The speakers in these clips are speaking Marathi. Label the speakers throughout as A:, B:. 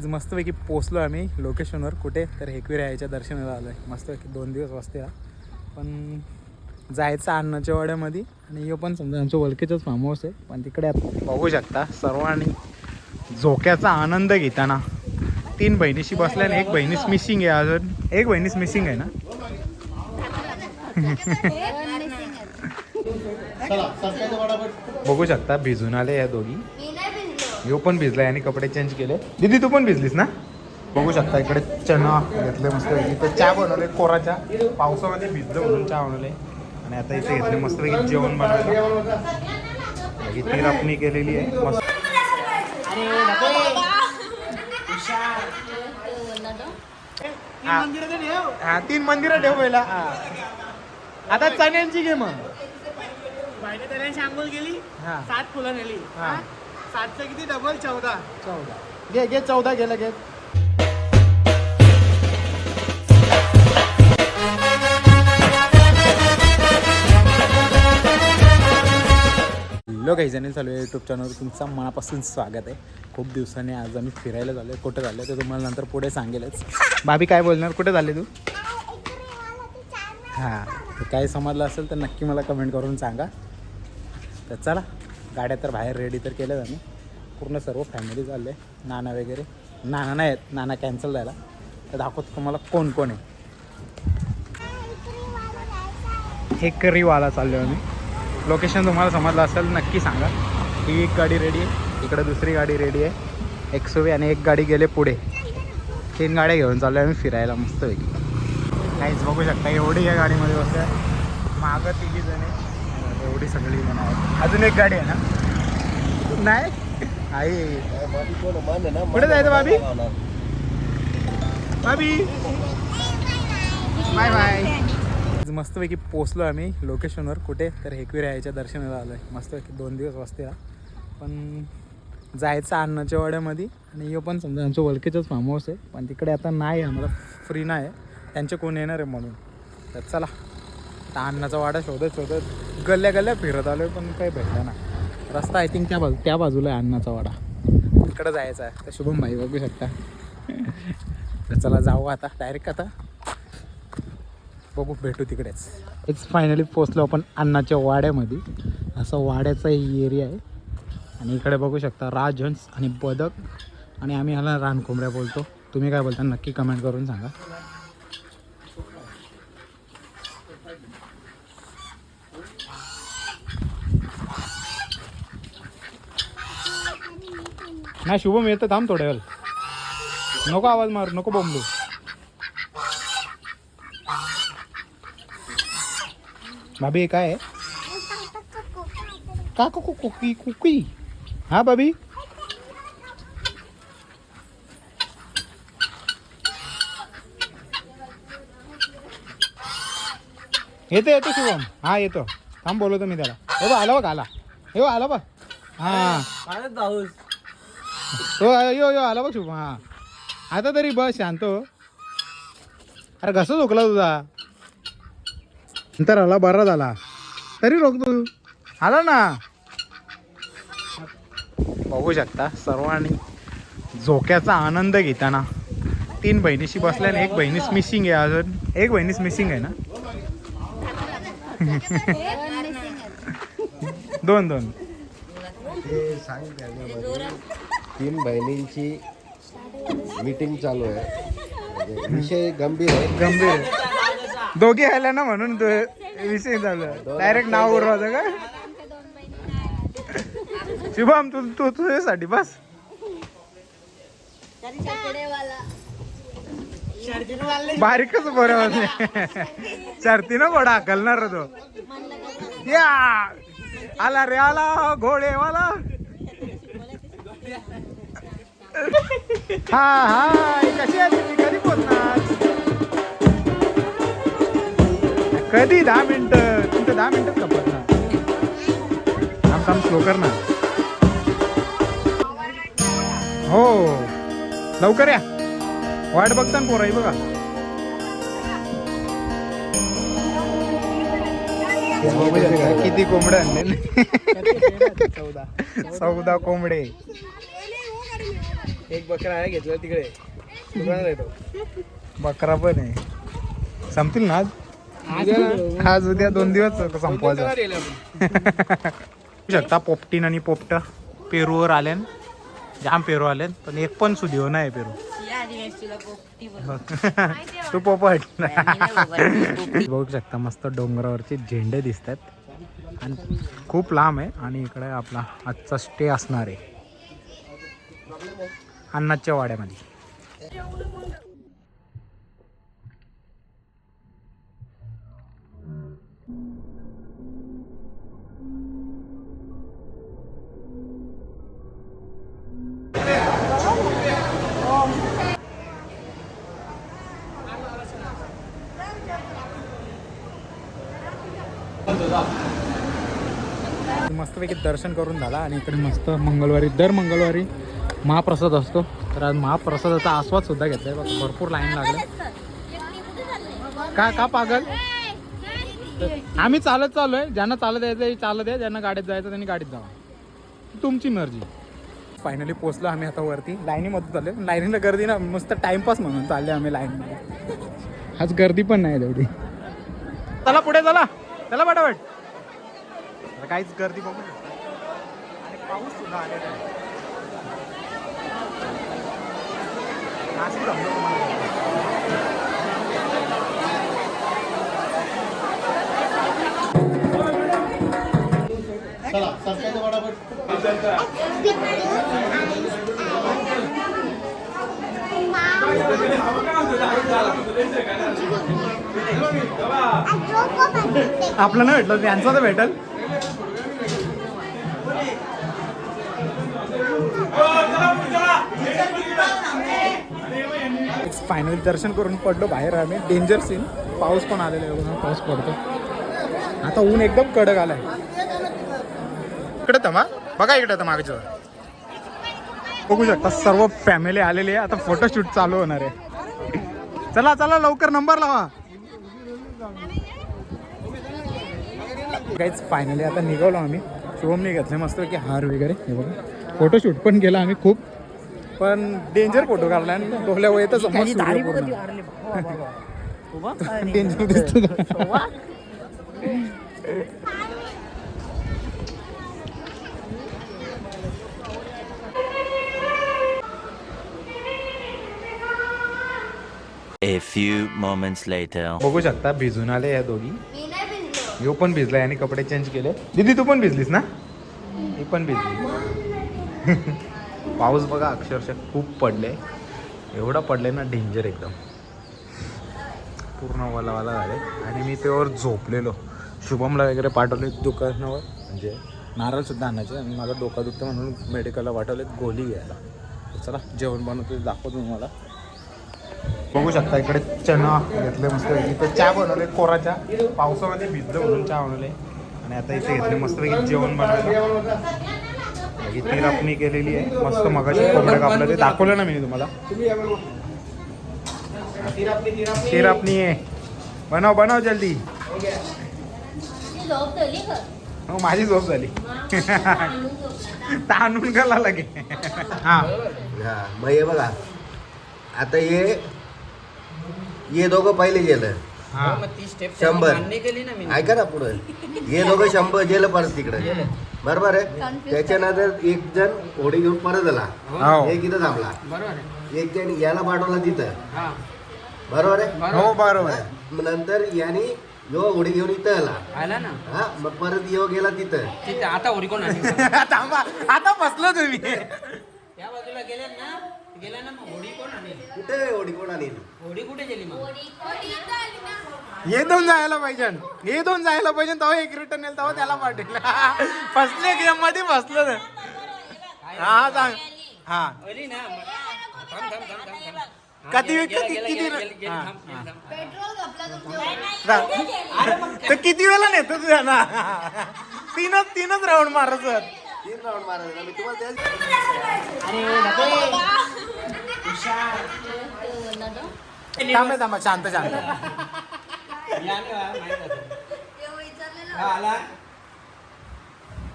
A: आज मस्तपैकी पोचलो आम्ही लोकेशनवर कुठे? तर हेकविरायाच्या दर्शनाला आलो आहे मस्तपैकी दोन दिवस वसते पण जायचं अन्नाच्या वाड्यामध्ये आणि हे पण समजा आमचं वलकेचंच फार्म हाऊस आहे. पण तिकडे बघू शकता सर्वांनी झोक्याचा आनंद घेताना. तीन बहिणीशी बसल्या आणि एक बहिणीस मिसिंग आहे अजून. एक बहिणीस मिसिंग आहे ना? बघू शकता भिजून आले या दोघी. यो पण भिजलाय आणि कपडे चेंज केले. दीदी तू पण भिजलीस ना? बघू शकता इकडे चना घेतले मस्त. इथे चहा बनवले कोराच्या पावसामध्ये भिजलं म्हणून चहा बनवले. आणि आता इथे घेतले मस्त जेवण बनवलं बाकी ती रापणी केलेली आहे. मस्त. हा. हा, तीन मंदिरं ठेव पहिला. हा. आता चण्यांची घे मग.
B: गेली
A: हा.
B: सात फुलं नेली. सातचं किती? डबल चौदा.
A: चौदा. घे घे चौदा गेलं घे. हॅलो काही जणी चालू आहे यूट्यूब चॅनलवर तुमचं मनापासून स्वागत आहे. खूप दिवसांनी आज आम्ही फिरायला झालो आहे कुठं झालं ते तुम्हाला नंतर पुढे सांगेलच. भाभी काय बोलणार? कुठे झाले तू? हां तर काय समजलं असेल तर नक्की मला कमेंट करून सांगा. तर चला. गाड्या तर बाहेर रेडी तर केल्यात आम्ही पूर्ण सर्व फॅमिली चालले नाना वगैरे. नाना नाही आहेत नाना कॅन्सल झाला. तर दाखवतो तुम्हाला कोण कोण आहे. हेकरीवाला चाललो आम्ही. लोकेशन तुम्हाला समजलं असेल नक्की सांगा. ही एक गाडी रेडी आहे. इकडं दुसरी गाडी रेडी आहे. एक सुवे आणि एक गाडी गेले पुढे. तीन गाड्या घेऊन चाललो आम्ही फिरायला मस्त वेगळी काहीच बघू शकता एवढी या गाडीमध्ये बसल्या. मागं तिघी जण आहे एवढी सगळी जण अजून एक गाडी आहे ना? नाही? आई. कुठे जायचं बाबी बाबी बाय बाय मस्तपैकी पोचलो आम्ही लोकेशनवर. कुठे? तर हेकविरायाच्या दर्शनाला आलो आहे मस्तपैकी दोन दिवस वाजते पण जायचं अन्नाच्या वाड्यामध्ये. आणि यो पण समजा आमचं ओळखीचंच फार्म हाऊस आहे. पण तिकडे आता नाही आहे आम्हाला फ्री नाही आहे. त्यांचे कोण येणार आहे म्हणून. तर चला. आता अन्नाचा वाडा शोधत शोधत गल्ल्या गल्ल्या फिरत आलो आहे पण काही भेटला ना रस्ता आय थिंक त्या बाजू त्या बाजूला आहे अन्नाचा वाडा. तिकडं जायचा आहे तर शुभम भाई बघू शकता. तर चला जाऊ आता डायरेक्ट आता. बघू भेटू तिकडेच. इट्स फायनली पोचलो आपण अन्नाच्या वाड्यामध्ये. असं वाड्याचा एरिया आहे. आणि इकडे बघू शकता राजहंस आणि बदक. आणि आम्ही ह्याला रानकोंबड्या बोलतो. तुम्ही काय बोलता? नक्की कमेंट करून सांगा. नाही शुभम येतं थांब थोड्या वेळ नको आवाज मारू नको बोंबलू. भाभी काय आहे? का कुकू कुकी कुकी. हा भाभी? येतो येतो शुभम. हा येतो. थांब बोलवतो मी त्याला. हे बघ आला बघ आला. हे बघ आला बघ. हा. हो यो यो आला बघ शुभम हा. आता तरी बस शांत हो. अरे कसं झोकला तुझा. नंतर आला बरा झाला तरी रोख तू. आला ना. बघू शकता सर्वांनी झोक्याचा आनंद घेताना तीन बहिणीशी बसल्या आणि एक बहिणीच मिसिंग आहे अजून. एक बहिणीच मिसिंग आहे ना? दोन दोन.
C: तीन बहिणींची मीटिंग चालू आहे. म्हणजे विषय गंभीर आहे.
A: गंभीर दोघे आल्या ना म्हणून तो विषय झालं. डायरेक्ट नाव उरवायचं का? शुभम तू तू तुझ्यासाठी बस. बारीकच बरं शर्ती ना घोडा हकलणार तो या! आला रे आला घोडेवाला. हा हा कशी आहे तुम्ही? कधी पोचणार कधी दहा मिनिटं? तुमचं दहा ना थांब थांब स्लो कर ना. हो. लवकर या. वाट बघता ना पोराई बघा. किती कोंबडे आणले चौदा. चौदा कोंबडे.
B: एक बकरा आहे घेतला तिकडे. दुकानात
A: बकरा पण आहे. संपतील ना आज? आज उद्या. दोन दिवस संपवायचं. बघू शकता पोपटीन आणि पोपट. पेरूवर आले जाम पेरू आले पण एक पण सुदिओ नाही पेरू. तू पोपट. बघू शकता मस्त डोंगरावरचे झेंडे दिसत आहेत आणि खूप लांब आहे. आणि इकडे आपला आजचा स्टे असणार आहे. अन्नाच्या वाड्यामध्ये. मस्तपैकी दर्शन करून झाला आणि इकडे मस्त मंगळवारी दर मंगळवारी महाप्रसाद असतो. तर आज महाप्रसादाचा आस्वाद सुद्धा घेतलाय. बघ भरपूर लाईन लागले का का पागल? आम्ही चालत चालू आहे ज्यांना चालत यायचं चालत आहे ज्यांना गाडीत जायचं त्यांनी गाडीत जावा. तुमची मर्जी. फायनली पोचलो आम्ही आता वरती. लाईनीमध्ये चालले लाईनीला गर्दी ना मस्त टाइमपास म्हणून चालले आम्ही लाईनमध्ये. आज गर्दी पण नाही तेवढी. चला पुढे चला. चला पटापट. काहीच गर्दी बघू आणि पाऊस सुद्धा आलेला आहे. चला जमलं तुम्हाला. आपलं नाही भेटलं त्यांचं तर भेटल फायनली दर्शन करून पडलो बाहेर आम्ही. डेंजर सीन पाऊस पण आलेला आहे बघा, पाऊस पडतो आता ऊन एकदम कडक आलाय. इकडे तमा बघा इकडे तर मागच्या बघू शकता सर्व फॅमिली आलेली आहे. आता फोटोशूट चालू होणार आहे. चला चला लवकर नंबर लावा. काहीच फायनली आता निघालो आम्ही. शुभमने घेतले मस्त की हार वगैरे. हे बघा. फोटोशूट पण केला आम्ही खूप. पण डेंजर फोटो काढला आणि डोल्या वय तर समोर डेंजर दिसतो
D: A few moments later.
A: बघू शकता भिजून आले या दोघी. यो पण भिजलाय आणि कपडे चेंज केले दीदी तू पण भिजलीस ना? मी पण भिजली. पाऊस बघा अक्षरशः खूप पडले एवढा पडले ना डेंजर एकदम. पूर्ण वालावाला झाले. आणि मी त्यावर झोपलेलो. शुभमला वगैरे पाठवले दुकानावर. म्हणजे नारळसुद्धा आणायचे. आणि माझा डोका दुखतं म्हणून मेडिकलला पाठवले गोली घ्यायला. चला जेवण बनवतो दाखवतो तुम्हाला. बघू शकता इकडे चना घेतले मस्त. इथे चहा बनवले कोराच्या. पावसामध्ये भिजलं म्हणून चहा बनवले. आणि आता इथे घेतले मस्तपैकी जेवण बनवलं ही तिरापणी केलेली आहे. मस्त मगाशी कोंबड्या कापलं ते दाखवलं ना मी तुम्हाला. तिरापणी आहे. बनव बनव जल्दी. हो माझी झोप झाली. ताणून गेला लगे. हा.
C: हा मग हे बघा. आता हे हे दोघं पहिले गेलं.
A: हा.
C: शंभर. ऐका ना पुढे. हे दोघं शंभर गेलं परत तिकडे. बरोबर आहे? त्याच्यानंतर एक जण होडी घेऊन परत आला.
A: हो.
C: एक इथं थांबला. एक जण याला पाठवला तिथं. बरोबर आहे?
A: हो बरोबर
C: मग नंतर याने यो होडी घेऊन इथं आला.
E: आला ना.
C: हा मग परत यो गेला तिथं.
E: तिथे. आता होडी कोण आली
A: थांबा. आता बसलो तुम्ही.
E: त्या बाजूला गेले ना. गेल्या ना मग. होडी कोण आली
C: कुठे होडी? कोण आली
E: होडी कुठे गेली मग?
A: हे दोन जायला पाहिजे. हे दोन जायला पाहिजे. तेव्हा एक रिटर्न येईल तेव्हा त्याला पाठवेल फसले गेममध्ये फसलो हा सांग. हा.
E: आली ना. मग- थांब थांब थांब थांब. थांब हा,
A: किती
E: गेला, गेला, गेला, गेला, गेला.
A: तर किती वेळा नेतो तुझ्या ना तीनच तीनच राऊंड मारत
C: तीन राऊंड मारायचा मी तुम्हाला तेच
A: थांबे थांबा शांत शांत.
E: हा, आला.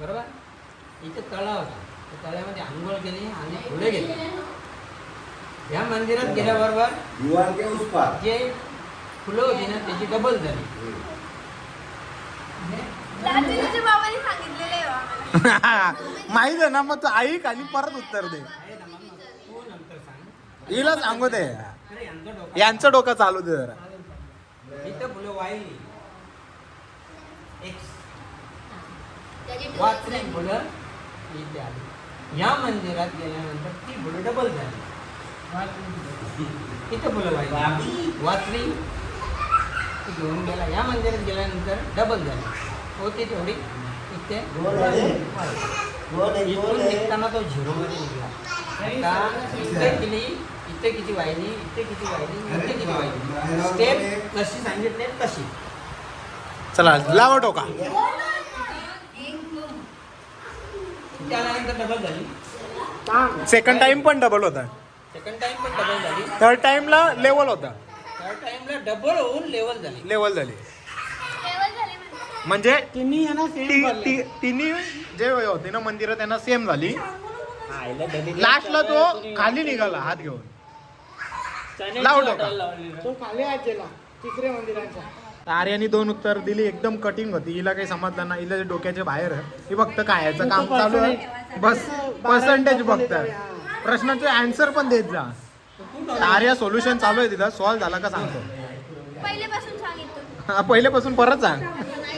E: बरोबर? इथे तळा होता. त्या तळ्यामध्ये आंघोळ केली आणि पुढे गेले या मंदिरात गेल्याबरोबर जे फुलं होती ना त्याची डबल झाली.
A: माहीत आहे ना मग तू ऐक आणि परत उत्तर दे. हिला सांगू दे.
E: यांचं डोकं
A: यांचं डोकं चालू दे जरा.
E: वाचली या मंदिरात गेल्यानंतर ती फुलं डबल झाली. इथं फुलं वाहिली वाचली. ती घेऊन गेला. या मंदिरात गेल्यानंतर डबल झाली. होती तेवढी. इथे. इथून निघताना तो झिरो मध्ये निघला. आता इथे गेली इथे किती वाहिली इथे किती वाहिली इथे किती वाहिली स्टेप जशी सांगितले तशी
A: चला लावा टोका.
F: एक दोन
E: त्यानंतर डबल झाली.
A: सेकंड टाइम पण डबल होता.
E: सेकंड टाइम पण डबल झाली.
A: थर्ड टाइमला लेवल होता.
E: थर्ड टाइमला डबल होऊन लेवल झाली.
A: लेवल झाली.
F: म्हणजे
A: ती- ती- तिन्ही जे होते ना मंदिरं त्यांना सेम झाली. लास्टला तो खाली निघाला हात घेऊन. लाव डोका
B: तो खाली आज गेला तिसऱ्या मंदिरांचा
A: आर्यानी दोन उत्तर दिली एकदम कटिंग होती. हिला काही समजलं नाही हिला डोक्याच्या बाहेर आहे. ही फक्त काय याचं काम चालू आहे. बस पर्सेंटेज बघत प्रश्नाचे आन्सर पण देत जा. आर्या सोल्युशन चालू आहे तिथं. सॉल्व्ह झाला का सांगतो.
F: पहिल्यापासून सांगितलं.
A: हा, पहिल्यापासून परत सांग.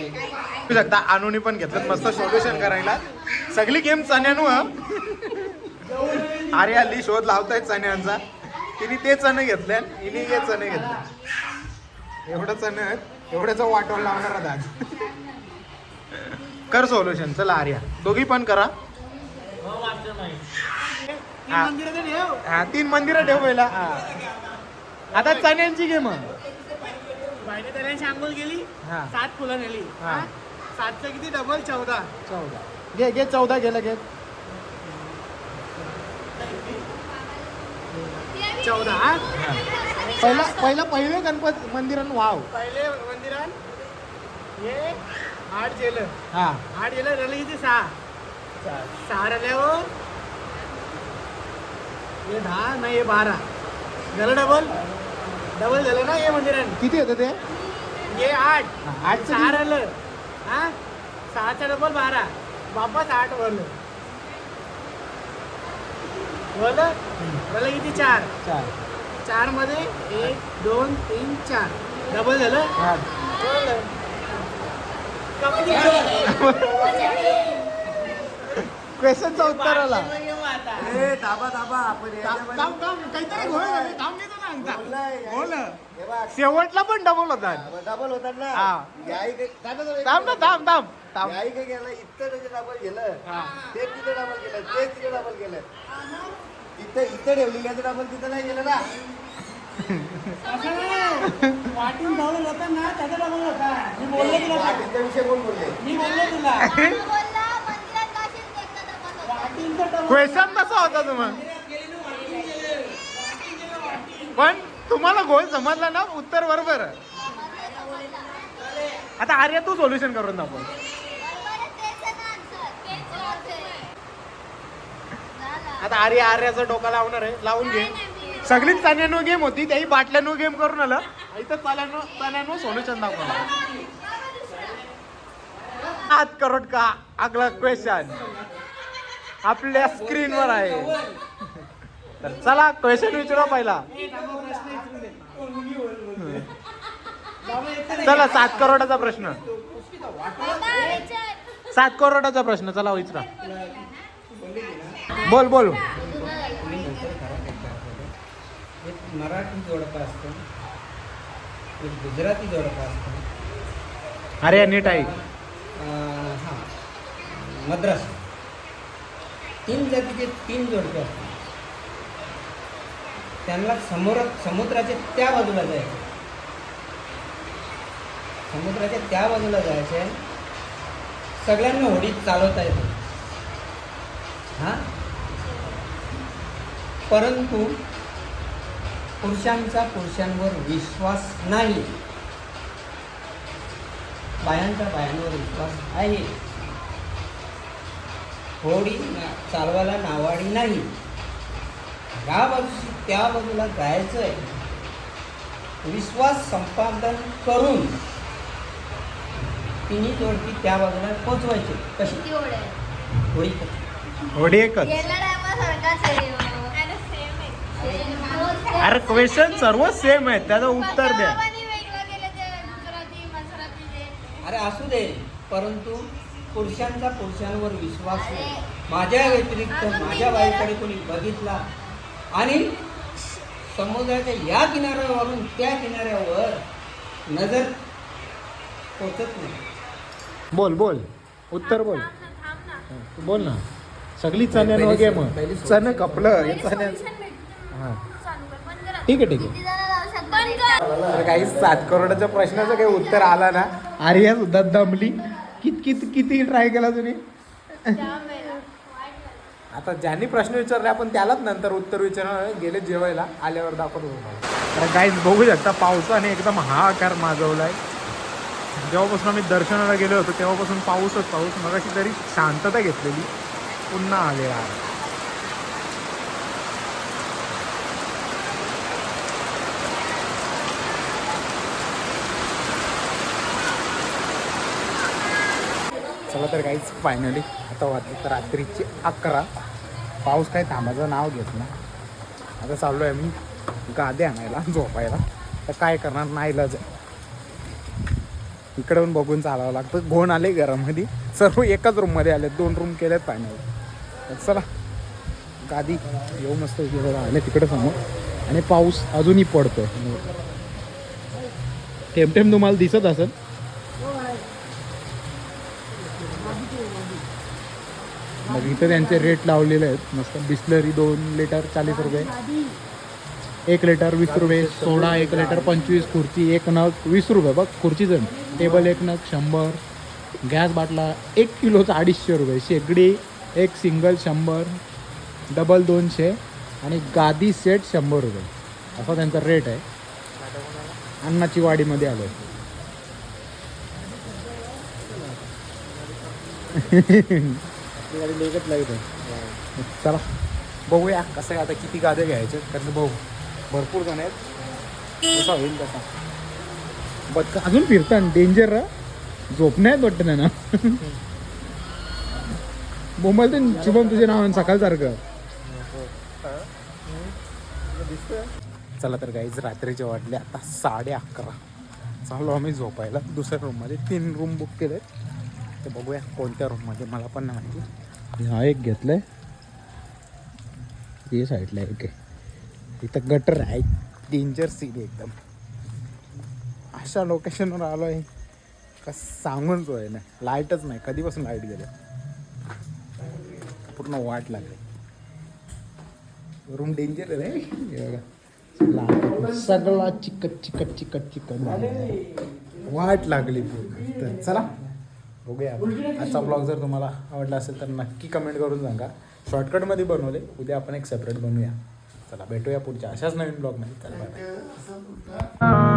A: तू शकता अनुनी पण घेतलं मस्त सोल्युशन करायला. सगळी गेम चण्यानू अरे हल्ली शोध लावतायत चण्यांचा तिने ते चणे घेतले हिने हे चणे घेतले एवढं चणे आहेत एवढ्याचा वाटोळ लावणार आता आज. कर सोल्युशन चला आर्या. दोघी पण करा. हा. तीन मंदिरं ठेव पहिला. हा. आता चण्यांची गेम
B: बाईने त्याला आंघोळ गेली
A: हा.
B: सात फुलं नेली.
A: हा.
B: हा? सातचं किती? डबल चौदा.
A: चौदा. घे घे चौदा गेलं घे.
B: चौदा हा?
A: पहिला पहिला पहिले गणपत मंदिरात वाव.
B: पहिले मंदिरात हे आठ गेलं.
A: हा.
B: आठ गेलं राहिले किती? सहा. सहा राहिल्यावर हे. दहा नाही हे बारा. झालं डबल डबल झालं ना हे मंदिरात
A: किती होतं ते?
B: हे आठ.
A: आठचं
B: सहा? राहिलं. हा? सहाचा डबल बारा. वापस आठ वरलं वरलं वरलं किती? चार.
A: चार.
B: चारमध्ये एक दोन तीन चार. डबल झालं?
A: हा.
B: झालं.
A: क्वेश्चनचा उत्तर आला.
C: ए, थांबा थांबा. आपण याच्यामध्ये-
A: थांब, थांब, काहीतरी घोळ झाले. थांब घेतो
C: हे
A: शेवटला पण डबल होता
C: डबल होतात ना. थांब ना
A: थांब थांब थांब
C: गेलं त्याचे डबल गेलं.
A: हा.
C: ते तिथे डबल गेलं ते तिथे डबल गेलं. इथं इथं डबल तिथं नाही गेलं ना.
B: असं नाही. वाटून धावलं होतं ना त्याचा डबल होता. मी बोललो तुला.
C: पाटीलचा विषय कोण बोलले?
B: मी बोललो तुला.
F: होतं.
A: क्वेश्चन कसा होता तुम्हाला. पण तुम्हाला गोल समजला ना उत्तर बरोबर. आता आर्या तू सोल्युशन करून दाखव. आता आर्या आर्याचं डोका लावणार आहे लावून घे. सगळीच चण्यानो गेम होती त्याही बाटल्यानो गेम करून आलं. इथं चाल्यानो चाल्यानो सोल्युशन दाखवलं आत करोड का अगला क्वेश्चन आपल्या स्क्रीनवर आहे. तर चला क्वेश्चन विचारा पहिला. चला सात करोडाचा प्रश्न. सात करोडाचा प्रश्न चला विचारा. बोल बोल.
E: एक मराठी जोडपा असतो एक गुजराती जोडपा असतो
A: अरे नीट आहे.
E: हां. मद्रास. तीन जातीचे तीन जोडपे असतात. त्यांना समोर समुद्राच्या त्या बाजूला जायचं. समुद्राच्या त्या बाजूला जायचं आहे. सगळ्यांना होडीत चालवता येते. हां? परंतु पुरुषांचा पुरुषांवर विश्वास नाही. बायांचा बायांवर विश्वास आहे. होडी ना- चालवायला नावाडी नाही. या बाजूची त्या बाजूला जायचं आहे विश्वास संपादन करून तिन्ही जोडपी त्या बाजूला पोचवायचे. कशी? थोडी
A: होडी एकच.
F: हो. Same.
A: अरे क्वेश्चन सर्व सेम आहे त्याचं उत्तर द्या.
E: अरे असू दे परंतु पुरुषांचा पुरुषांवर विश्वास नाही. माझ्या व्यतिरिक्त माझ्या बाईकडे कोणी बघितला आणि समुद्राच्या या किनाऱ्यावरून त्या किनाऱ्यावर नजर पोचत नाही.
A: बोल बोल. उत्तर बोल. बोल ना. सगळी चण्यान वगे मग चण कपलं हे चण्या हां. ठीक आहे ठीक आहे. तर काही सात करोडाच्या प्रश्नाचं काही उत्तर आला ना. आर्या सुद्धा दमली. कित कित किती ट्राय केला तुम्ही? आता ज्यांनी प्रश्न विचारले आपण त्यालाच नंतर उत्तर विचारणार गेले जेवायला आल्यावर दाखवतो तुम्हाला. तर काहीच बघू शकता पावसाने एकदम हाहाकार माजवलाय. जेव्हापासून आम्ही दर्शनाला गेलो होतो तेव्हापासून पाऊसच पाऊस. मग अशी तरी शांतता घेतलेली पुन्हा आले आहे. चला तर काहीच फायनली आता वाटली तर रात्रीची अकरा. पाऊस काही थांबायचं नाव घेत ना आता चाललो आहे मी गादे आणायला झोपायला. तर काय करणार नाही लज. इकडून बघून चालावं लागतं. घोण आले घरामध्ये? सर्व एकाच रूममध्ये आले दोन रूम केल्यात फायनल चला. गादी येऊ मस्त आले तिकडे समोर. आणि पाऊस अजूनही पडतोय. टेमटेम तुम्हाला दिसत असेल. मग इथं त्यांचे रेट लावलेले आहेत. मस्त बिस्लरी दोन लिटर चाळीस रुपये. एक लिटर वीस रुपये. सोडा एक लिटर पंचवीस. खुर्ची एक नग वीस रुपये. बघ खुर्चीचं टेबल एक नग शंभर. गॅस बाटला एक किलोचा अडीचशे रुपये. शेगडी एक सिंगल शंभर. डबल दोनशे. आणि गादी सेट शंभर रुपये. असा त्यांचा रेट आहे. अन्नाची वाडीमध्ये आलो गाडी लेगत लाइट आहे. चला बघूया कसं आहे आता किती गाद्या घ्यायचे कारण भाऊ भरपूर जण आहेत. कसा होईल तसा. बट अजून फिरतात डेंजर झोप नाही वाटतं नाही ना. बोंबल तर शुभम तुझे नाव सकाळसारखं चला तर गाईज रात्रीचे वाटले आता साडे अकरा. चाललो आम्ही झोपायला. दुसऱ्या रूममध्ये तीन रूम बुक केले तर बघूया कोणत्या रूममध्ये मला पण नाही माहिती. हा एक घेतलाय. हे साईडला एक आहे. इथं गटर आहे. डेंजर सीन एकदम. अशा लोकेशनवर आलो आहे का सांगून सोय नाही लाईटच नाही. कधीपासून लाइट गेले? पूर्ण वाट लागली. रूम डेंजर आहे रे. बघा. सगळा चिकट चिकट चिकट चिकट. वाट लागली पूर्ण. तर चला. बघूया. आजचा ब्लॉग जर तुम्हाला आवडला असेल तर नक्की कमेंट करून सांगा. शॉर्टकटमध्ये बनवले उद्या आपण एक सेपरेट बनवूया. चला भेटूया पुढच्या अशाच नवीन ब्लॉगमध्ये चला बाय